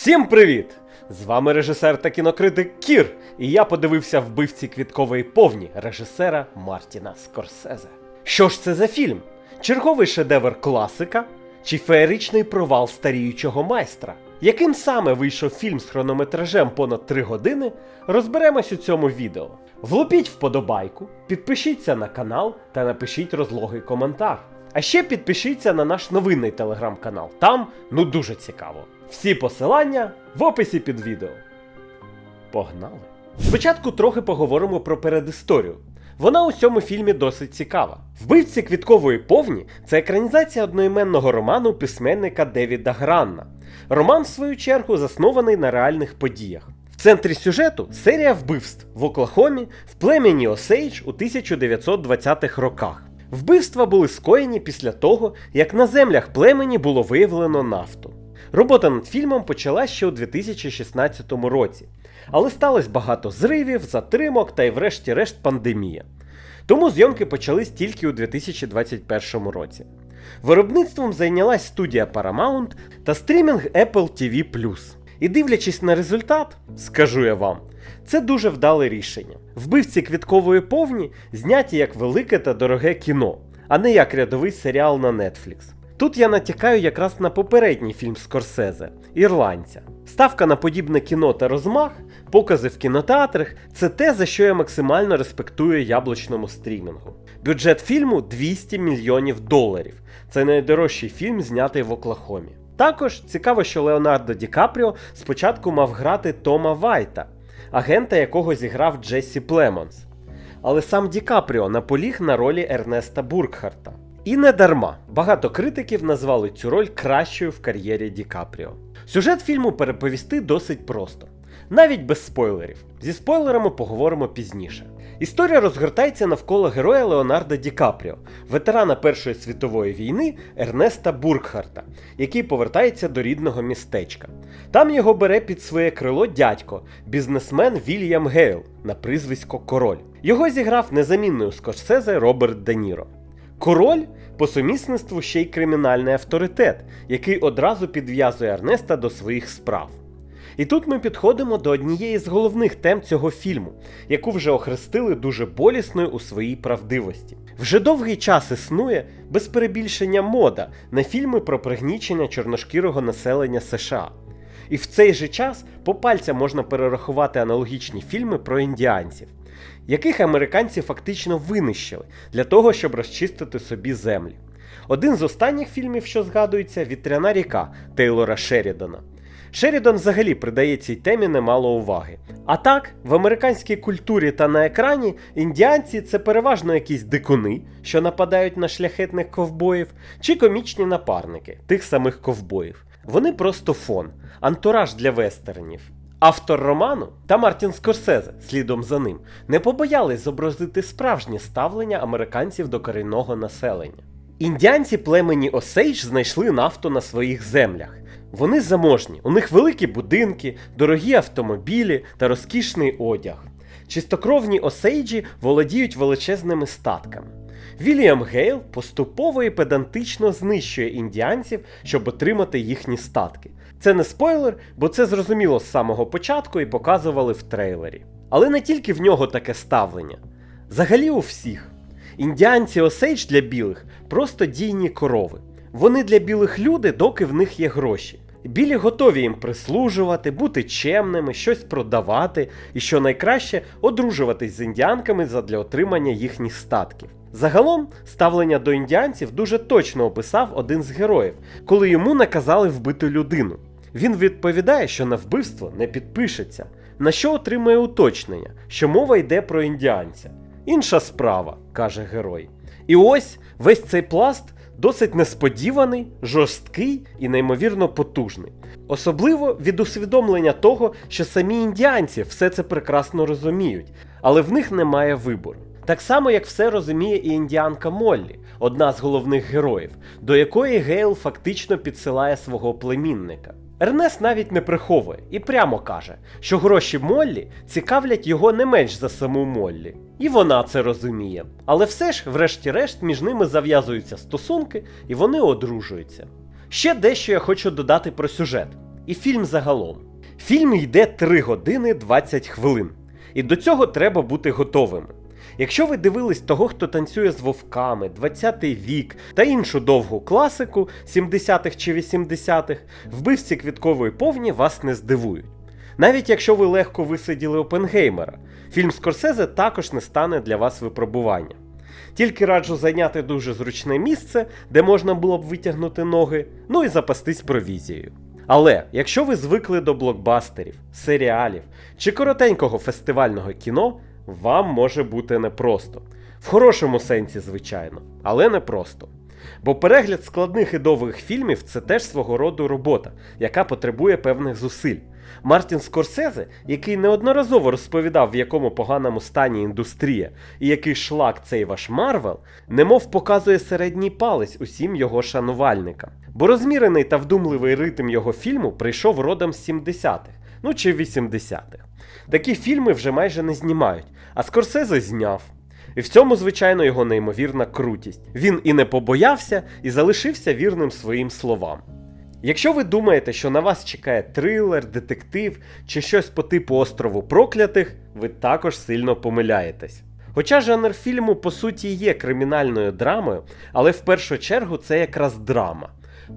Всім привіт! З вами режисер та кінокритик Кір, і я подивився вбивці квіткової повні режисера Мартіна Скорсезе. Що ж це за фільм? Черговий шедевр класика чи феєричний провал старіючого майстра? Яким саме вийшов фільм з хронометражем понад 3 години, розберемось у цьому відео. Влупіть вподобайку, підпишіться на канал та напишіть розлогий коментар. А ще підпишіться на наш новинний телеграм-канал. Там ну дуже цікаво. Всі посилання в описі під відео. Погнали! Спочатку трохи поговоримо про передісторію. Вона у цьому фільмі досить цікава. Вбивці квіткової повні це екранізація одноіменного роману письменника Девіда Гранна. Роман, в свою чергу, заснований на реальних подіях. В центрі сюжету серія вбивств в Оклахомі в племені Осейдж у 1920-х роках. Вбивства були скоєні після того, як на землях племені було виявлено нафту. Робота над фільмом почалась ще у 2016 році, але сталося багато зривів, затримок та й врешті-решт пандемія. Тому зйомки почались тільки у 2021 році. Виробництвом зайнялась студія Paramount та стрімінг Apple TV. І дивлячись на результат, скажу я вам, це дуже вдале рішення. Вбивці квіткової повні зняті як велике та дороге кіно, а не як рядовий серіал на Netflix. Тут я натякаю якраз на попередній фільм Скорсезе Ірландця. Ставка на подібне кіно та розмах, покази в кінотеатрах це те, за що я максимально респектую яблучному стрімінгу. Бюджет фільму 200 мільйонів доларів. Це найдорожчий фільм, знятий в Оклахомі. Також цікаво, що Леонардо Ді Капріо спочатку мав грати Тома Вайта, агента якого зіграв Джесі Племонс. Але сам Ді Капріо наполіг на ролі Ернеста Буркхарта. І не дарма багато критиків назвали цю роль кращою в кар'єрі Ді Капріо. Сюжет фільму переповісти досить просто, навіть без спойлерів. Зі спойлерами поговоримо пізніше. Історія розгортається навколо героя Леонардо Ді Капріо, ветерана Першої світової війни Ернеста Буркхарта, який повертається до рідного містечка. Там його бере під своє крило дядько, бізнесмен Вільям Гейл на прізвисько Король. Його зіграв незамінний у Скорсезе Роберт Де Ніро. Король по сумісництву ще й кримінальний авторитет, який одразу підв'язує Ернеста до своїх справ. І тут ми підходимо до однієї з головних тем цього фільму, яку вже охрестили дуже болісною у своїй правдивості. Вже довгий час існує без перебільшення мода на фільми про пригнічення чорношкірого населення США. І в цей же час по пальцям можна перерахувати аналогічні фільми про індіанців, яких американці фактично винищили для того, щоб розчистити собі землі. Один з останніх фільмів, що згадується, Вітряна ріка Тейлора Шерідана. Шерідан взагалі придає цій темі немало уваги. А так, в американській культурі та на екрані індіанці це переважно якісь дикуни, що нападають на шляхетних ковбоїв, чи комічні напарники тих самих ковбоїв. Вони просто фон, антураж для вестернів. Автор роману та Мартін Скорсезе, слідом за ним, не побоялись зобразити справжнє ставлення американців до корінного населення. Індіанці племені Осейдж знайшли нафту на своїх землях. Вони заможні, у них великі будинки, дорогі автомобілі та розкішний одяг. Чистокровні осейджі володіють величезними статками. Вільям Гейл поступово і педантично знищує індіанців, щоб отримати їхні статки. Це не спойлер, бо це зрозуміло з самого початку і показували в трейлері. Але не тільки в нього таке ставлення. Взагалі у всіх. Індіанці Осейдж для білих просто дійні корови. Вони для білих люди, доки в них є гроші. Білі готові їм прислужувати, бути чемними, щось продавати і, що найкраще, одружуватись з індіанками задля отримання їхніх статків. Загалом, ставлення до індіанців дуже точно описав один з героїв, коли йому наказали вбити людину. Він відповідає, що на вбивство не підпишеться, на що отримує уточнення, що мова йде про індіанця. Інша справа, каже герой. І ось весь цей пласт досить несподіваний, жорсткий і неймовірно потужний. Особливо від усвідомлення того, що самі індіанці все це прекрасно розуміють, але в них немає вибору. Так само, як все розуміє і індіанка Моллі, одна з головних героїв, до якої Гейл фактично підсилає свого племінника. Ернест навіть не приховує і прямо каже, що гроші Моллі цікавлять його не менш за саму Моллі. І вона це розуміє. Але все ж, врешті-решт, між ними зав'язуються стосунки і вони одружуються. Ще дещо я хочу додати про сюжет. і фільм загалом. Фільм йде 3 години 20 хвилин, і до цього треба бути готовими. Якщо ви дивились того, хто танцює з вовками, 20-й вік та іншу довгу класику 70-х чи 80-х, вбивці квіткової повні вас не здивують. Навіть якщо ви легко висиділи Опенгеймера, фільм Скорсезе також не стане для вас випробуванням. Тільки раджу зайняти дуже зручне місце, де можна було б витягнути ноги, ну і запастись провізією. Але якщо ви звикли до блокбастерів, серіалів чи коротенького фестивального кіно, вам може бути непросто. В хорошому сенсі, звичайно, але непросто. Бо перегляд складних і довгих фільмів це теж свого роду робота, яка потребує певних зусиль. Мартін Скорсезе, який неодноразово розповідав, в якому поганому стані індустрія і який шлак цей ваш Марвел, немов показує середній палець усім його шанувальникам. Бо розмірений та вдумливий ритм його фільму прийшов родом з 70-х, ну чи 80-х. Такі фільми вже майже не знімають, а Скорсезе зняв. І в цьому, звичайно, його неймовірна крутість. Він і не побоявся, і залишився вірним своїм словам. Якщо ви думаєте, що на вас чекає трилер, детектив чи щось по типу острову проклятих, ви також сильно помиляєтесь. Хоча жанр фільму по суті є кримінальною драмою, але в першу чергу це якраз драма.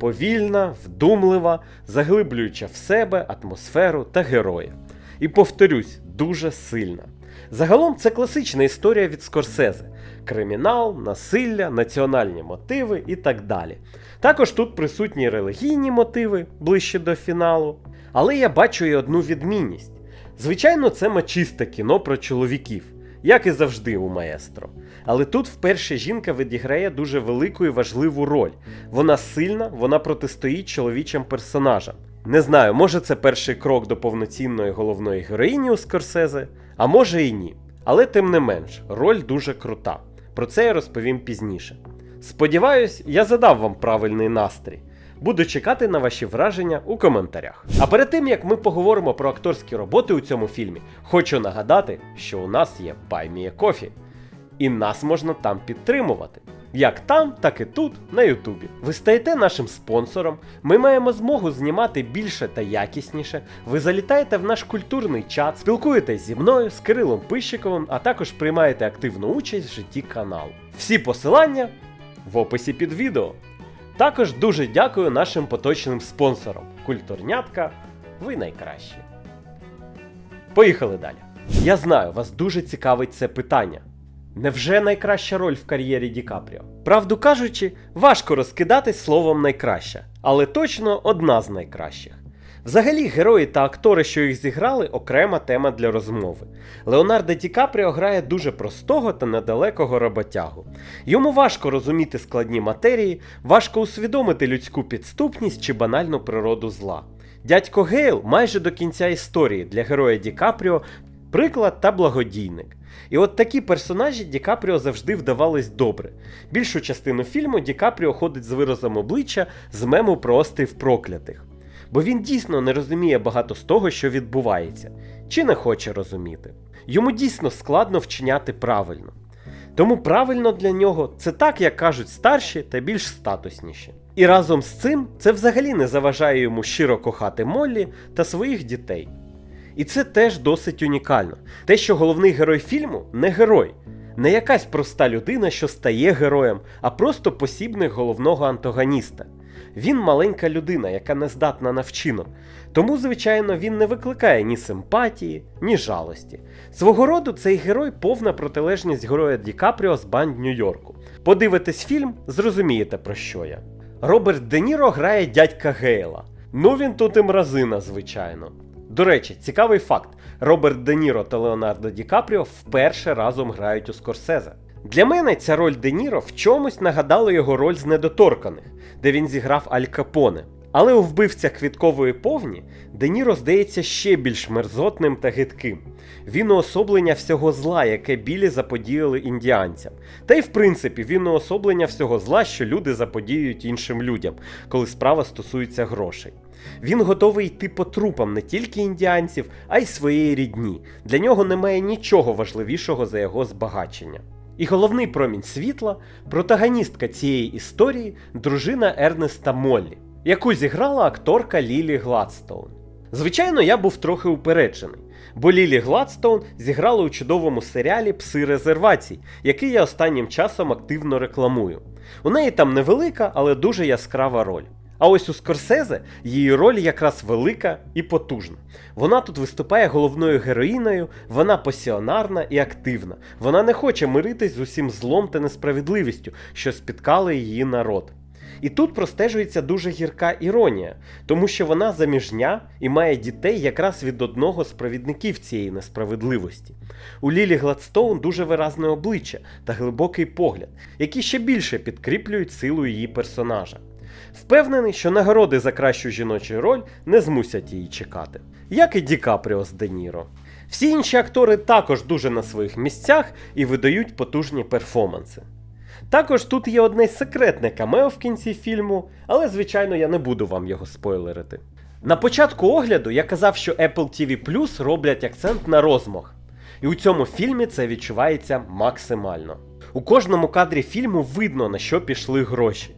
Повільна, вдумлива, заглиблююча в себе атмосферу та героїв. І повторюсь, дуже сильна. Загалом це класична історія від Скорсезе: кримінал, насилля, національні мотиви і так далі. Також тут присутні релігійні мотиви ближче до фіналу. Але я бачу і одну відмінність. Звичайно, це мачисте кіно про чоловіків, як і завжди у маестро. Але тут вперше жінка відіграє дуже велику і важливу роль. Вона сильна, вона протистоїть чоловічим персонажам. Не знаю, може це перший крок до повноцінної головної героїні у Скорсезе, а може і ні. Але тим не менш, роль дуже крута. Про це я розповім пізніше. Сподіваюсь, я задав вам правильний настрій. Буду чекати на ваші враження у коментарях. А перед тим як ми поговоримо про акторські роботи у цьому фільмі, хочу нагадати, що у нас є Кофі. І нас можна там підтримувати. Як там, так і тут, на Ютубі. Ви стаєте нашим спонсором, ми маємо змогу знімати більше та якісніше. Ви залітаєте в наш культурний чат, спілкуєтесь зі мною, з Кирилом Пищиковим, а також приймаєте активну участь в житті каналу. Всі посилання в описі під відео. Також дуже дякую нашим поточним спонсорам. Культурнятка, ви найкращі. Поїхали далі. Я знаю, вас дуже цікавить це питання. Невже найкраща роль в кар'єрі Ді Капріо? Правду кажучи, важко розкидатись словом найкраща, але точно одна з найкращих. Взагалі, герої та актори, що їх зіграли, окрема тема для розмови. Леонардо Ді Капріо грає дуже простого та недалекого роботягу. Йому важко розуміти складні матерії, важко усвідомити людську підступність чи банальну природу зла. Дядько Гейл майже до кінця історії для героя Ді Капріо приклад та благодійник. І от такі персонажі Ді Капріо завжди вдавались добре. Більшу частину фільму Ді Капріо ходить з виразом обличчя з мему про острів проклятих. Бо він дійсно не розуміє багато з того, що відбувається, чи не хоче розуміти. Йому дійсно складно вчиняти правильно. Тому правильно для нього це так, як кажуть старші та більш статусніші. І разом з цим це взагалі не заважає йому щиро кохати Моллі та своїх дітей. І це теж досить унікально. Те, що головний герой фільму не герой, не якась проста людина, що стає героєм, а просто посібник головного антагоніста. Він маленька людина, яка не здатна на вчинок. Тому, звичайно, він не викликає ні симпатії, ні жалості. Свого роду цей герой повна протилежність героя Ді Капріо з банд Нью-Йорку. Подивитесь фільм, зрозумієте про що я. Роберт Де Ніро грає дядька Гейла. Ну він тут і мразина, звичайно. До речі, цікавий факт: Роберт Де Ніро та Леонардо Ді Капріо вперше разом грають у Скорсезе. Для мене ця роль Де Ніро в чомусь нагадала його роль з недоторканих, де він зіграв Аль Капоне. Але у вбивцях квіткової повні Де Ніро здається ще більш мерзотним та гидким. Він уособлення всього зла, яке білі заподіяли індіанцям. Та й в принципі він уособлення всього зла, що люди заподіюють іншим людям, коли справа стосується грошей. Він готовий йти по трупам не тільки індіанців, а й своєї рідні. Для нього немає нічого важливішого за його збагачення. І головний промінь світла протагоністка цієї історії дружина Ернеста Моллі, яку зіграла акторка Лілі Гладстоун. Звичайно, я був трохи упереджений, бо Лілі Гладстоун зіграла у чудовому серіалі Пси резервацій, який я останнім часом активно рекламую. У неї там невелика, але дуже яскрава роль. А ось у Скорсезе її роль якраз велика і потужна. Вона тут виступає головною героїною, вона пасіонарна і активна. Вона не хоче миритись з усім злом та несправедливістю, що спіткали її народ. І тут простежується дуже гірка іронія, тому що вона заміжня і має дітей якраз від одного з провідників цієї несправедливості. У Лілі Гладстоун дуже виразне обличчя та глибокий погляд, які ще більше підкріплюють силу її персонажа. Впевнений, що нагороди за кращу жіночу роль не змусять її чекати, як і Ді Капріо з Де Ніро. Всі інші актори також дуже на своїх місцях і видають потужні перформанси. Також тут є одне секретне камео в кінці фільму, але звичайно я не буду вам його спойлерити. На початку огляду я казав, що Apple TV Plus роблять акцент на розмах, і у цьому фільмі це відчувається максимально. У кожному кадрі фільму видно на що пішли гроші.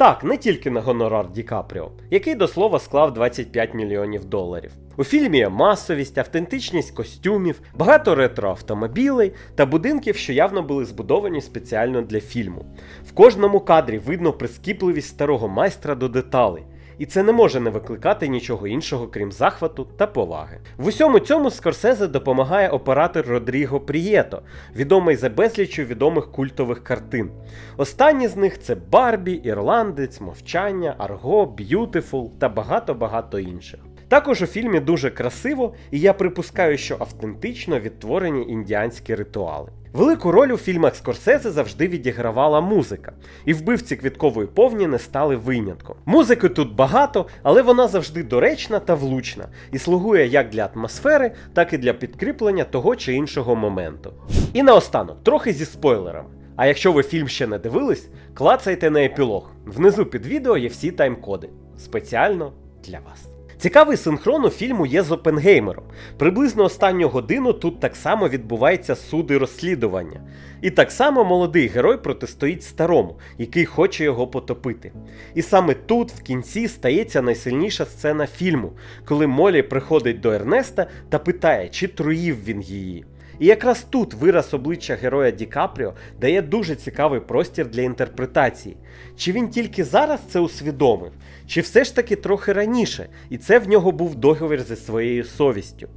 Так, не тільки на гонорар Ді Капріо, який до слова склав 25 мільйонів доларів. У фільмі є масовість, автентичність костюмів, багато ретроавтомобілей та будинків, що явно були збудовані спеціально для фільму. В кожному кадрі видно прискіпливість старого майстра до деталей. І це не може не викликати нічого іншого, крім захвату та поваги. В усьому цьому Скорсезе допомагає оператор Родріго Прієто, відомий за безліччю відомих культових картин. Останні з них це Барбі, Ірландець, Мовчання, Арго, Б'ютифул та багато-багато інших. Також у фільмі дуже красиво, і я припускаю, що автентично відтворені індіанські ритуали. Велику роль у фільмах Скорсезе завжди відігравала музика, і вбивці квіткової повні не стали винятком. Музики тут багато, але вона завжди доречна та влучна і слугує як для атмосфери, так і для підкріплення того чи іншого моменту. І наостанок, трохи зі спойлерами. А якщо ви фільм ще не дивились, клацайте на епілог. Внизу під відео є всі тайм-коди. Спеціально для вас. Цікавий синхрон у фільму є з Опенгеймером. Приблизно останню годину тут так само відбувається суд і розслідування. І так само молодий герой протистоїть старому, який хоче його потопити. І саме тут, в кінці, стається найсильніша сцена фільму, коли Молі приходить до Ернеста та питає, чи труїв він її. І якраз тут вираз обличчя героя Ді Капріо дає дуже цікавий простір для інтерпретації. Чи він тільки зараз це усвідомив, чи все ж таки трохи раніше, і це в нього був договір зі своєю совістю.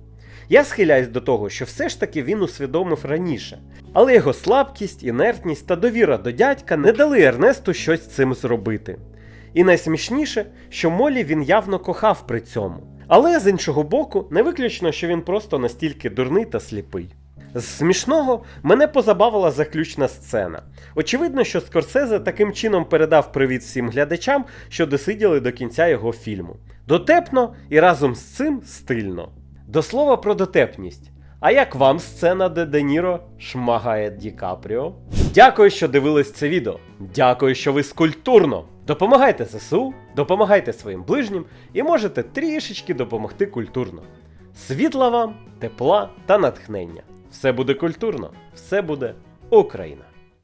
Я схиляюсь до того, що все ж таки він усвідомив раніше, але його слабкість, інертність та довіра до дядька не дали Ернесту щось цим зробити. І найсмішніше, що Молі він явно кохав при цьому. Але з іншого боку, не виключно, що він просто настільки дурний та сліпий. З смішного мене позабавила заключна сцена. Очевидно, що Скорсезе таким чином передав привіт всім глядачам, що досиділи до кінця його фільму. Дотепно і разом з цим стильно. До слова про дотепність. А як вам сцена, де Де Ніро шмагає Ді Капріо? Дякую, що дивились це відео. Дякую, що ви скульптурно. Допомагайте ЗСУ, допомагайте своїм ближнім і можете трішечки допомогти культурно. Світла вам, тепла та натхнення. Все буде культурно, все буде Україна.